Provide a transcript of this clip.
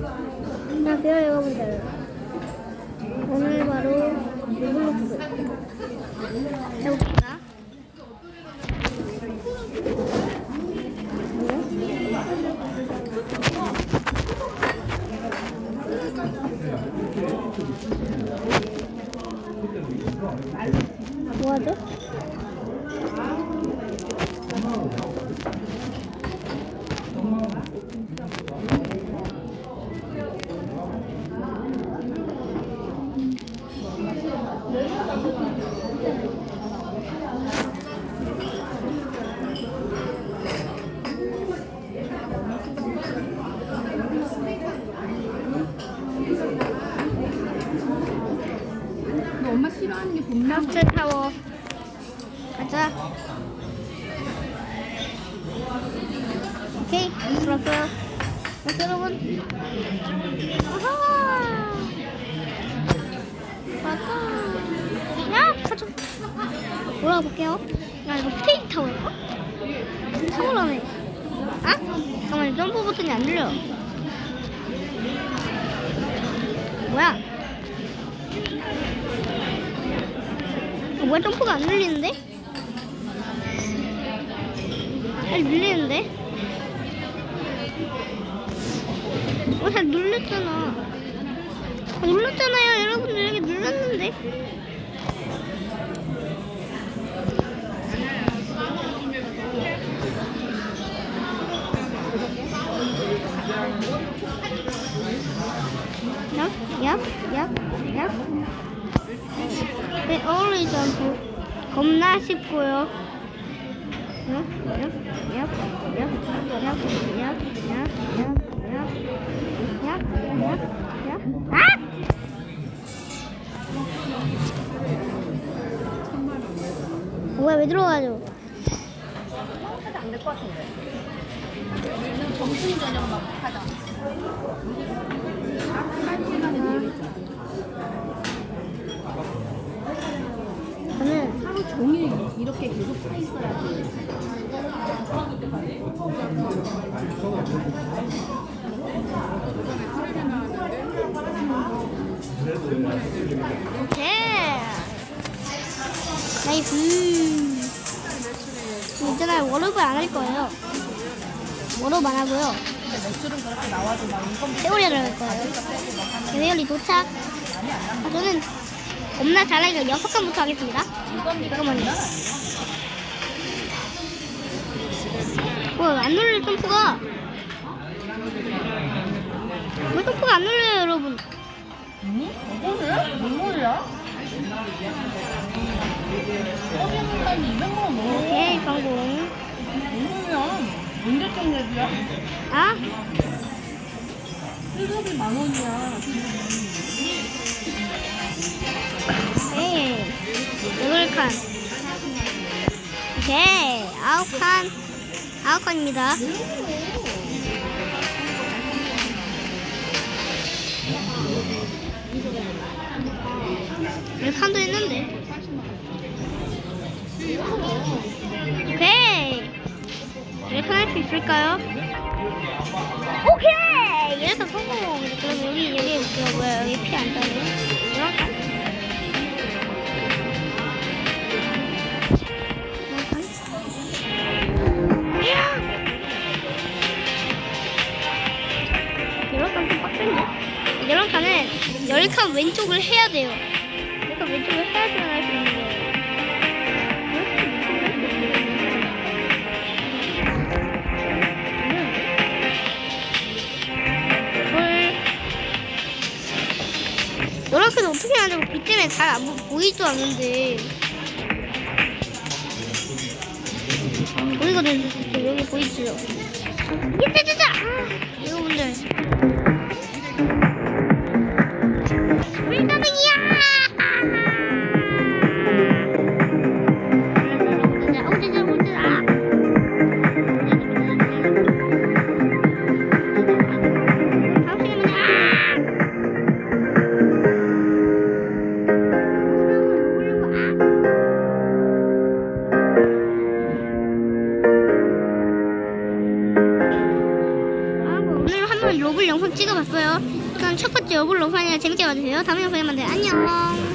안녕하세요 여러분들. 오늘 바로 로블록스. 해봅시다. 뭐하죠? 너 엄마 싫어하는 게 랍스터 타워. 가자. 오케이 자 여러분. 아하! 맞다 야 가져 올라가 볼게요. 야 이거 스테이지 타워였어? 타워라네 아? 잠깐만 점프 버튼이 안 눌려. 뭐야 어, 왜 점프가 안 눌리는데? 잘 눌리는데? 어, 잘 눌렸잖아. 아, 눌렀잖아요. 여러분들 여기 눌렀는데? 얍, 얍, 얍, 얍. 네, 어울리죠. 겁나 쉽고요. 뭐야 왜 들어가죠? 안될 것 같은데. 정신 저녁 막 하자. 하루 종일 이렇게 계속 서 있어야지. 네. 나이스. 있잖아요 워업을 안 할 거예요. 워업 안 하고요. 세월이를 할 거예요. 세월이 도착. 아, 저는 겁나 잘하니까 여섯 칸부터 하겠습니다. 잠깐만요. 와, 안 눌려, 점프가. 왜 점프가 안 눌려요, 여러분? 응? 이거를? 타임이 200만 원 넘어. 오케이, 성공. 뭔 소리야? 언제적 얘기야? 아? 수속이 만 원이야. 오케이. 아홉 칸. 아홉 칸입니다. 열 칸도 했는데. 오케이. 열칸 할수 있을까요? 오케이! 이래서 성공! 그럼 여기, 여기 뭐야, 여기 피 안 따네. 여러 칸은 열 칸 왼쪽을 해야 돼요. 열칸 왼쪽을 해야지만 할 수 있는 거예요. 헐. 여러 칸 어떻게 하냐고 빛 때문에 잘 안 보이지도 않는데. 보이거든요. 진짜 여기 보이지요? 야자자자! 로블 영상 찍어봤어요. 그럼 첫 번째 로블 영상이랑 재밌게 봐주세요. 다음 영상에 만나요. 안녕.